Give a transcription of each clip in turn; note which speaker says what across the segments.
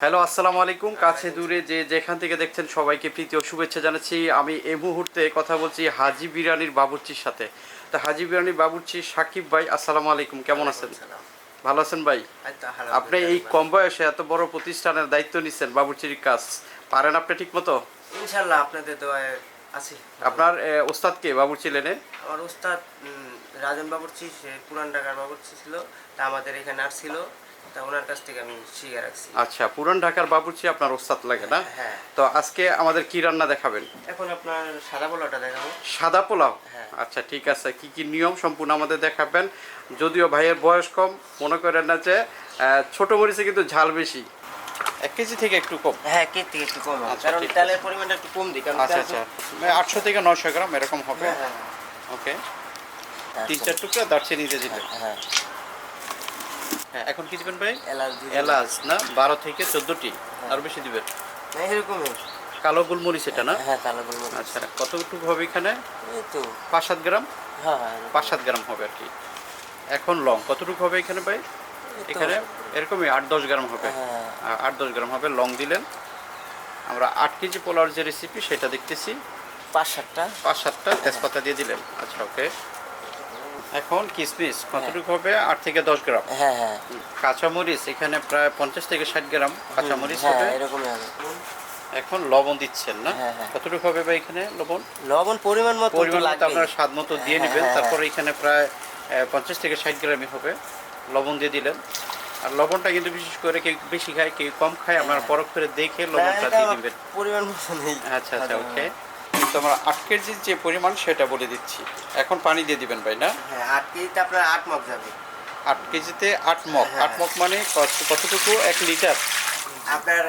Speaker 1: Hello আসসালামু আলাইকুম। কাছে দূরে যে যেখান থেকে দেখছেন সবাইকে প্রীতি ও শুভেচ্ছা জানাচ্ছি। আমি এই মুহূর্তে কথা বলছি হাজি বিরিয়ানির বাবুর্চির সাথে। তা হাজি বিরিয়ানির বাবুর্চি সাকিব ভাই আসসালামু আলাইকুম। কেমন আছেন? ভালো আছেন ভাই? আপনি এই কম বয়সে এত বড় প্রতিষ্ঠানের দায়িত্ব নিচ্ছেন বাবুর্চির কাজ। পারেন আপনি ঠিক মতো
Speaker 2: ইনশাল্লাহ আপনাদের দোয়ায় আছি।
Speaker 1: আপনার এ, ওস্তাদ কে বাবুর্চি লেনে?
Speaker 2: আমার উস্তাদ উম, রাজন বাবুর্চি সে পুরান ঢাকার বাবুর্চি ছিল। তা আমাদের এখানে আর ছিল। তা ওনার কাছ থেকে আমি শিখে রাখছি।
Speaker 1: আচ্ছা পুরান ঢাকার বাবুর্চি আপনার ওস্তাদ লাগে না?
Speaker 2: হ্যাঁ।
Speaker 1: তো আজকে আমাদের কি রান্না দেখাবেন?
Speaker 2: এখন আপনার সাদা পোলাটা দেখাবো।
Speaker 1: সাদা পোলাও?
Speaker 2: হ্যাঁ।
Speaker 1: আচ্ছা ঠিক আছে। কি কি নিয়ম সম্পূর্ণ আমাদের দেখাবেন? যদিও ভাইয়ের বয়স কম মনে করেন না যে ছোট মরিচে কিন্তু ঝাল বেশি। এক কেজি থেকে একটু কম।
Speaker 2: হ্যাঁ কে থেকে একটু কম
Speaker 1: আচ্ছা,
Speaker 2: কারণ তেলের পরিমাণটা একটু কম দিই কারণ
Speaker 1: আচ্ছা আচ্ছা। আটশো থেকে নশো গ্রাম এরকম হবে। ওকে
Speaker 2: হ্যাঁ।
Speaker 1: তিন চার টুকরা দারচিনি দিয়ে দিবেন।
Speaker 2: হ্যাঁ।
Speaker 1: হ্যাঁ এখন কি দিবেন ভাই?
Speaker 2: এলাচ
Speaker 1: এলাচ না? বারো থেকে চোদ্দোটি। আর বেশি দিবেন?
Speaker 2: হ্যাঁ, এরকমই।
Speaker 1: কালো গোলমরিচ এটা না?
Speaker 2: হ্যাঁ কালো গোলমরিচ।
Speaker 1: আচ্ছা কতটুকু হবে এখানে?
Speaker 2: এই তো।
Speaker 1: পাঁচ সাত গ্রাম?
Speaker 2: হ্যাঁ হ্যাঁ
Speaker 1: পাঁচ সাত গ্রাম হবে আর কি। এখন লং কতটুকু হবে এখানে ভাই? এখানে এরকমই আট দশ গ্রাম হবে।
Speaker 2: হ্যাঁ
Speaker 1: আট দশ গ্রাম হবে লং দিলেন। আমরা আট কেজি পোলাওর যে রেসিপি সেটা দেখতেছি।
Speaker 2: পাঁচ সাতটা।
Speaker 1: পাঁচ সাতটা তেজপাতা দিয়ে দিলেন। আচ্ছা ওকে এখন কিসমিস কতটুকু হবে? আট থেকে দশ গ্রাম।
Speaker 2: হ্যাঁ হ্যাঁ
Speaker 1: কাঁচামরিচ এখানে প্রায় পঞ্চাশ থেকে ষাট গ্রাম কাঁচামরিচ
Speaker 2: হ্যাঁ
Speaker 1: হবে। এখন লবণ দিচ্ছেন না?
Speaker 2: হ্যাঁ, হ্যাঁ।
Speaker 1: কতটুকু হবে বা এখানে লবণ?
Speaker 2: লবণ পরিমাণ মতো
Speaker 1: পরিমাণ মতো আপনারা স্বাদ মতো দিয়ে
Speaker 2: হ্যাঁ,
Speaker 1: নেবেন।
Speaker 2: হ্যাঁ,
Speaker 1: তারপরে এখানে প্রায় পঞ্চাশ থেকে ষাট গ্রামই হবে। লবণ দিয়ে দিলেন। আর লবণটা কিন্তু বিশেষ করে কেউ বেশি খায় কেউ কম খায়। আপনারা পরখ করে দেখে লবণটা
Speaker 2: হ্যাঁ,
Speaker 1: দিয়ে দিবেন।
Speaker 2: পরিমাণ মতো নেই।
Speaker 1: আচ্ছা আচ্ছা ওকে। তো আমরা আট কেজির যে পরিমাণ সেটা বলে দিচ্ছি। এখন পানি দিয়ে দিবেন ভাই না?
Speaker 2: হ্যাঁ আট কেজিতে আপনার আট মগ যাবে।
Speaker 1: আট কেজিতে আট মগ।
Speaker 2: হ্যাঁ।
Speaker 1: আট মগ মানে কতটুকু? এক লিটার?
Speaker 2: আপনার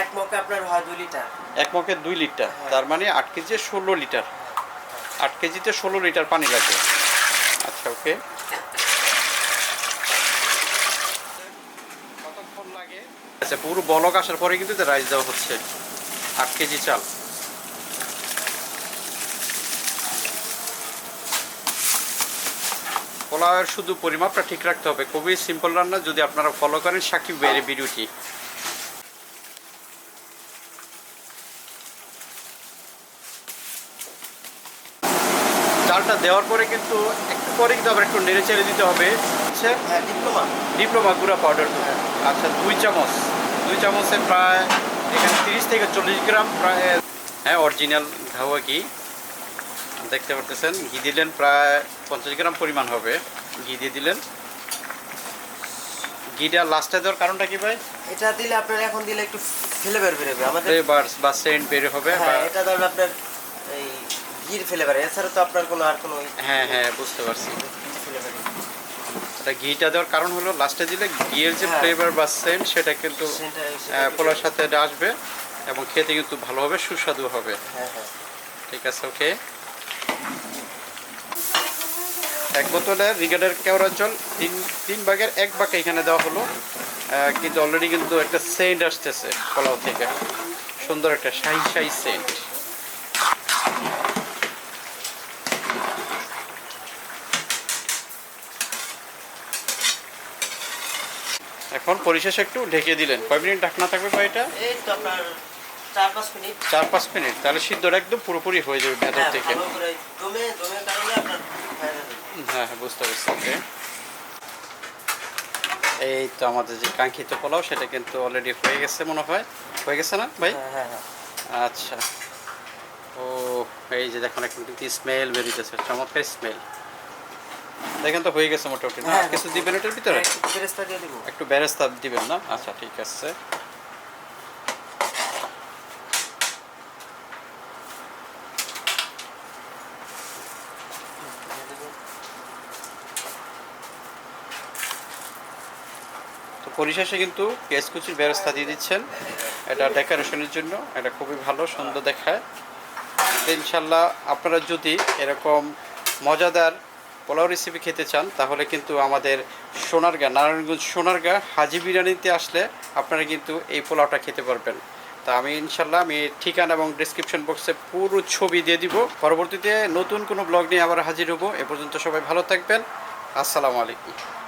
Speaker 2: এক মগে আপনার হয় দুই লিটার।
Speaker 1: এক মগে দুই লিটার।
Speaker 2: হ্যাঁ।
Speaker 1: তার মানে আট কেজি ষোলো লিটার। আট কেজিতে ষোলো লিটার পানি লাগবে। আচ্ছা ওকে। কতক্ষণ লাগে? আচ্ছা পুরো বলক আসার পরে কিন্তু রাইস দেওয়া হচ্ছে। আট কেজি চাল। পোলাওয়ের শুধু পরিমাপটা ঠিক রাখতে হবে। খুবই সিম্পল রান্না যদি আপনারা ফলো করেন সাকিব বেড়ে ভিডিওটি চালটা দেওয়ার পরে কিন্তু একটু পরে কিন্তু আবার একটু নেড়ে চেড়ে দিতে হবে। হচ্ছে
Speaker 2: হ্যাঁ ডিপ্লোমা।
Speaker 1: ডিপ্লোমা গুঁড়া পাউডার আচ্ছা দুই চামচ। দুই চামচে প্রায় এখানে তিরিশ থেকে চল্লিশ গ্রাম প্রায় হ্যাঁ অরিজিনাল ঘাওয়া ঘি। দেখতে পারতেছেন? ঘি দিলেন প্রায় পঞ্চাশ গ্রাম পরিমাণ হবে। ঘি দিয়ে দিলেন। ঘিটা লাস্টে দেওয়ার কারণটা কি ভাই?
Speaker 2: এটা দিলে আপনার এখন দিলে একটু ফ্লেভার বেরোবে আমাদের
Speaker 1: ফ্লেভার বা সেন্ট বের হবে
Speaker 2: হ্যাঁ এটা ধরুন আপনার এই ঘির ফ্লেভার এছাড়া তো আপনার কোনো আর কোনো
Speaker 1: হ্যাঁ হ্যাঁ বুঝতে পারছি। এটা ঘিটা দেওয়ার কারণ হলো লাস্টে দিলে ঘিয়ের যে
Speaker 2: হ্যাঁ।
Speaker 1: ফ্লেভার বা সেন্ট সেটা কিন্তু পোলার সাথে এটা আসবে এবং খেতে কিন্তু ভালো হবে সুস্বাদু হবে।
Speaker 2: হ্যাঁ হ্যাঁ।
Speaker 1: ঠিক আছে ওকে এক বোতলে রিগেডের কেওড়ার জল তিন তিন ভাগের এক ভাগ এখানে দেওয়া হলো। কিন্তু অলরেডি কিন্তু একটা সেন্ট আসতেছে পোলাও থেকে। সুন্দর একটা শাহি শাহি সেন্ট এখন পরিশেষে একটু ঢেকে দিলেন। কয় মিনিট ঢাকনা থাকবে
Speaker 2: চার পাঁচ মিনিট।
Speaker 1: চার পাঁচ মিনিট। তাহলে সিদ্ধটা একদম পুরোপুরি হয়ে যাবে ভেতর
Speaker 2: হ্যাঁ,
Speaker 1: থেকে
Speaker 2: ভালো করে দমে দমের কারণে আপনার হয়ে।
Speaker 1: হ্যাঁ বুঝতে পারছি ওকে এই তো আমাদের যে কাঙ্ক্ষিত পোলাও সেটা কিন্তু অলরেডি হয়ে গেছে মনে হয়। হয়ে গেছে না ভাই?
Speaker 2: হ্যাঁ
Speaker 1: আচ্ছা। ও এই যে দেখুন এখন কিন্তু স্মেল বেরিয়েছে চমৎকার স্মেল দেখেন তো হয়ে গেছে মোটামুটি না? কিছু দিবেন এটার ভিতরে?
Speaker 2: একটু বেরেস্তা
Speaker 1: দিবেন না? আচ্ছা ঠিক আছে তো পরিশেষে কিন্তু পেঁয়াজ কুচির ব্যবস্থা দিয়ে দিচ্ছেন। এটা ডেকোরেশনের জন্য। এটা খুবই ভালো, সুন্দর দেখায়। ইনশাল্লাহ আপনারা যদি এরকম মজাদার পোলাও রেসিপি খেতে চান, তাহলে কিন্তু আমাদের সোনারগাঁ, নারায়ণগঞ্জ সোনারগাঁ হাজি বিরিয়ানিতে আসলে আপনারা কিন্তু এই পোলাওটা খেতে পারবেন। তা আমি ইনশাল্লাহ আমি ঠিকানা এবং ডিসক্রিপশন বক্সে পুরো ছবি দিয়ে দিব। পরবর্তীতে নতুন কোনো ব্লগ নিয়ে আবার হাজির হব। এ পর্যন্ত সবাই ভালো থাকবেন। আসসালামু আলাইকুম।